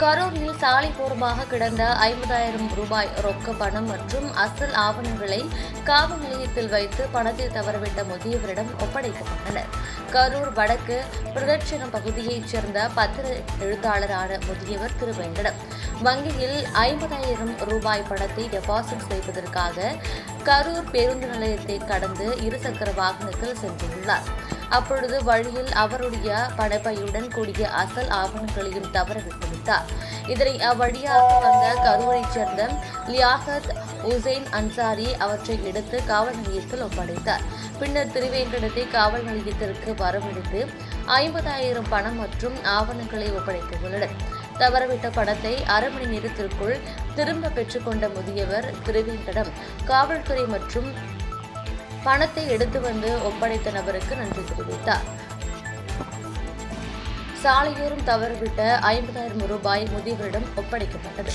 கரூரில் சாலை பூர்வமாக கிடந்த ஐம்பதாயிரம் ரூபாய் ரொக்க பணம் மற்றும் அசல் ஆவணங்களை காவல் நிலையத்தில் வைத்து பணத்தை தவறவிட்ட முதியவரிடம் ஒப்படைக்கப்பட்டனர். கரூர் வடக்கு பிரதட்சணம் பகுதியைச் சேர்ந்த பத்திர எழுத்தாளரான முதியவர் திரு வெங்கடம் வங்கியில் ஐம்பதாயிரம் ரூபாய் பணத்தை டெபாசிட் செய்வதற்காக கரூர் பேருந்து நிலையத்தை கடந்து இருசக்கர வாகனத்தில் சென்றுள்ளார். அப்பொழுது வழியில் அவருடைய பணப்பையுடன் கூடிய அசல் ஆவணங்களையும் தவற விட்டுவிட்டார் இதனை அவ்வழியாக வந்த கரூரைச் சேர்ந்த லியாகத் உசைன் அன்சாரி அவற்றை எடுத்து காவல் நிலையத்தில் ஒப்படைத்தார். பின்னர் திருவேங்கடத்தை காவல் நிலையத்திற்கு வரவழைத்து ஐம்பதாயிரம் பணம் மற்றும் ஆவணங்களை ஒப்படைத்துள்ளனர். தவறவிட்ட பணத்தை அரை மணி நேரத்திற்குள் திரும்ப பெற்றுக்கொண்ட முதியவர் திருவேங்கடம். காவல்துறை மற்றும் பணத்தை எடுத்து வந்து ஒப்படைத்த நபருக்கு நன்றி தெரிவித்தார். சாலையோரம் தவறுவிட்ட ஐம்பதாயிரம் ரூபாய் முதியவரிடம் ஒப்படைக்கப்பட்டது.